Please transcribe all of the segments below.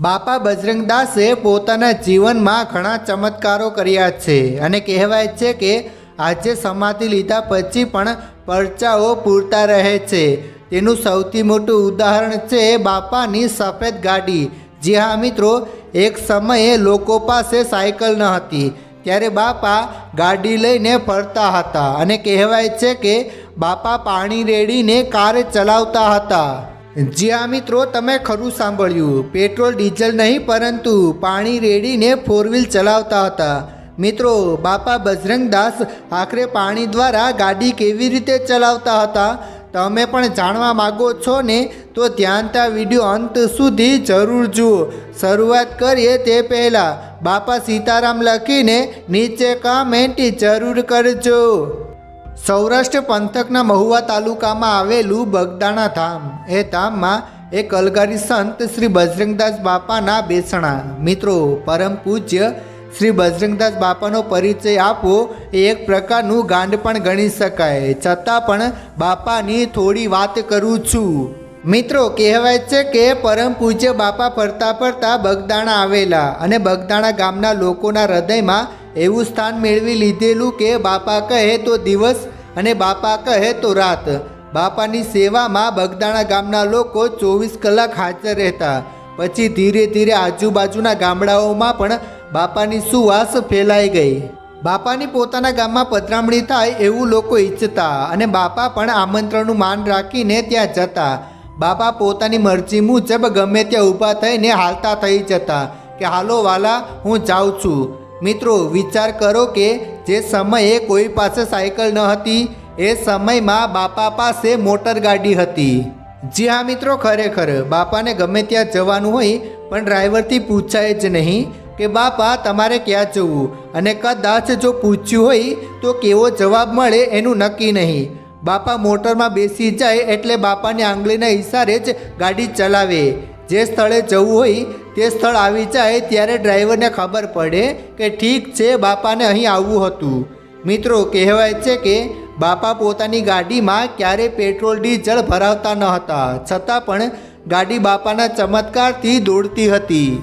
બાપા બજરંગદાસે પોતાના જીવનમાં ઘણા ચમત્કારો કર્યા છે અને કહેવાય છે કે આજે સમાધિ લીધા પછી પણ પરચાઓ પૂરતા રહે છે. તેનું સૌથી મોટું ઉદાહરણ છે બાપાની સફેદ ગાડી. જે હા મિત્રો, એક સમયે લોકો પાસે સાયકલ ન હતી. ત્યારે બાપા ગાડી લઈને ફરતા હતા અને કહેવાય છે કે બાપા પાણી રેડીને કાર ચલાવતા હતા. જી આ મિત્રો, તમે ખરું સાંભળ્યું. પેટ્રોલ, ડીઝલ નહીં, પરંતુ પાણી રેડીને ફોર વ્હીલ ચલાવતા હતા. મિત્રો, બાપા બજરંગદાસ આખરે પાણી દ્વારા ગાડી કેવી રીતે ચલાવતા હતા? તમે પણ જાણવા માગો છો ને? તો ધ્યાનતા વીડિયો અંત સુધી જરૂર જુઓ. શરૂઆત કરીએ તે પહેલાં. બાપા સીતારામ લખીને, નીચે કમેન્ટ જરૂર કરજો. સૌરાષ્ટ્ર પંથકના મહુવા તાલુકામાં આવેલું બગદાણા ધામ. એ ધામમાં એક અલગારી સંત શ્રી બજરંગદાસ બાપાના બેસણા. મિત્રો, પરમ પૂજ્ય શ્રી બજરંગદાસ બાપાનો પરિચય આપવો એ એક પ્રકારનું ગાંડ પણ ગણી શકાય. છતાં પણ બાપાની થોડી વાત કરું છું. મિત્રો, કહેવાય છે કે પરમ પૂજ્ય બાપા ફરતા ફરતા બગદાણા આવેલા અને બગદાણા ગામના લોકોના હૃદયમાં એવું સ્થાન મેળવી લીધેલું કે બાપા કહે તો દિવસ અને બાપા કહે તો રાત. બાપાની સેવામાં બગદાણા ગામના લોકો ચોવીસ કલાક હાજર રહેતા. પછી ધીરે ધીરે આજુબાજુના ગામડાઓમાં પણ બાપાની સુવાસ ફેલાઈ ગઈ. બાપાની પોતાના ગામમાં પધરામણી થાય એવું લોકો ઈચ્છતા અને બાપા પણ આમંત્રણનું માન રાખીને ત્યાં જતા. બાપા પોતાની મરજી મુજબ ગમે ત્યાં ઊભા થઈને હાલતા થઈ જતા કે, હાલો વાલા, હું જાઉં છું. મિત્રો, વિચાર કરો કે જે સમયે કોઈ પાસે સાયકલ ન હતી, એ સમયમાં બાપા પાસે મોટરગાડી હતી. જી હા મિત્રો, ખરેખર બાપાને ગમે ત્યાં જવાનું હોય, પણ ડ્રાઈવરથી પૂછાય જ નહીં કે, બાપા, તમારે ક્યાં જવું? અને કદાચ જો પૂછ્યું હોય, તો કેવો જવાબ મળે એનું નક્કી નહીં. બાપા મોટરમાં બેસી જાય એટલે બાપાની આંગળીના ઈશારે જ ગાડી ચલાવે. જે સ્થળે જવું હોય તે સ્થળ આવી જાય ત્યારે ડ્રાઈવરને ખબર પડે કે ઠીક છે, બાપાને અહીં આવવું હતું. મિત્રો, કહેવાય છે કે બાપા પોતાની ગાડીમાં ક્યારે પેટ્રોલ, ડીઝલ ભરાવતા ન હતા. છતાં પણ ગાડી બાપાના ચમત્કારથી દોડતી હતી.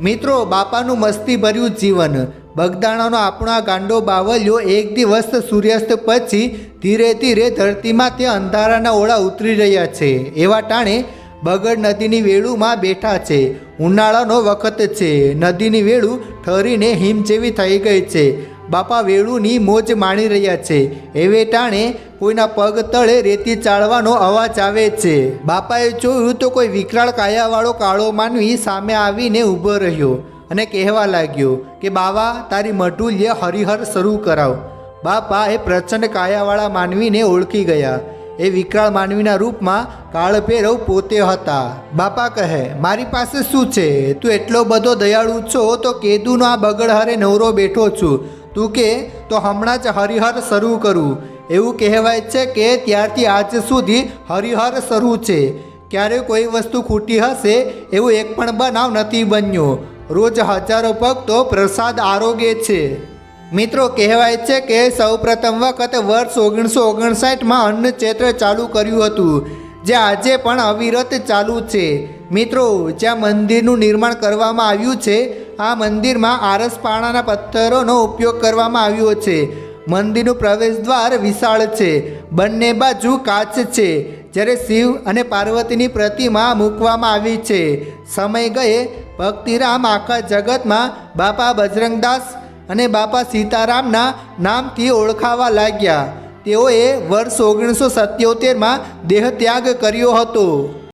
મિત્રો, બાપાનું મસ્તીભર્યું જીવન. બગદાણાનો આપણો આ ગાંડો બાવલિયો એક દિવસ સૂર્યાસ્ત પછી ધીરે ધીરે ધરતીમાં તે અંધારાના ઓળા ઉતરી રહ્યા છે. એવા ટાણે બગડ નદીની વેળુમાં બેઠા છે. ઉનાળાનો વખત છે. નદીની વેળુ ઠરીને હિમ જેવી થઈ ગઈ છે. બાપા વેળુની મોજ માણી રહ્યા છે. એવે ટાણે કોઈના પગ તળે રેતી ચાળવાનો અવાજ આવે છે. બાપાએ જોયું તો કોઈ વિકરાળ કાયાવાળો કાળો માનવી સામે આવીને ઊભો રહ્યો અને કહેવા લાગ્યો કે, બાવા, તારી મઢુલ્ય હરિહર શરૂ કરાવ. બાપા એ પ્રચંડ કાયાવાળા માનવીને ઓળખી ગયા. એ વિકરાળ માનવીના રૂપમાં કાળભૈરવ પોતે હતા. બાપા કહે, મારી પાસે શું છે? તું એટલો બધો દયાળુ છો તો કેદુનો આ બગડ હરે નવરો બેઠો છું. તું કે, તો હમણાં જ હરિહર શરૂ કરું. એવું કહેવાય છે કે ત્યારથી આજ સુધી હરિહર શરૂ છે. ક્યારે કોઈ વસ્તુ ખૂટી હશે એવું એક પણ બનાવ નથી બન્યો. રોજ હજારો ભક્તો પ્રસાદ આરોગે છે. મિત્રો, કહેવાય છે કે સૌ પ્રથમ વખત વર્ષ ઓગણીસો ઓગણસાઠમાં અન્ન ક્ષેત્ર ચાલુ કર્યું હતું, જે આજે પણ અવિરત ચાલુ છે. મિત્રો, જ્યાં મંદિરનું નિર્માણ કરવામાં આવ્યું છે, આ મંદિરમાં આરસપાણાના પથ્થરોનો ઉપયોગ કરવામાં આવ્યો છે. મંદિરનું પ્રવેશ દ્વાર વિશાળ છે, બંને બાજુ કાચ છે, જ્યારે શિવ અને પાર્વતીની પ્રતિમા મૂકવામાં આવી છે. સમય ગયે ભક્તિરામ આખા જગતમાં બાપા બજરંગદાસ અને બાપા સીતારામના નામથી ઓળખાવા લાગ્યા. તેઓએ વર્ષ ઓગણીસો સત્યોતેરમાં દેહત્યાગ કર્યો હતો.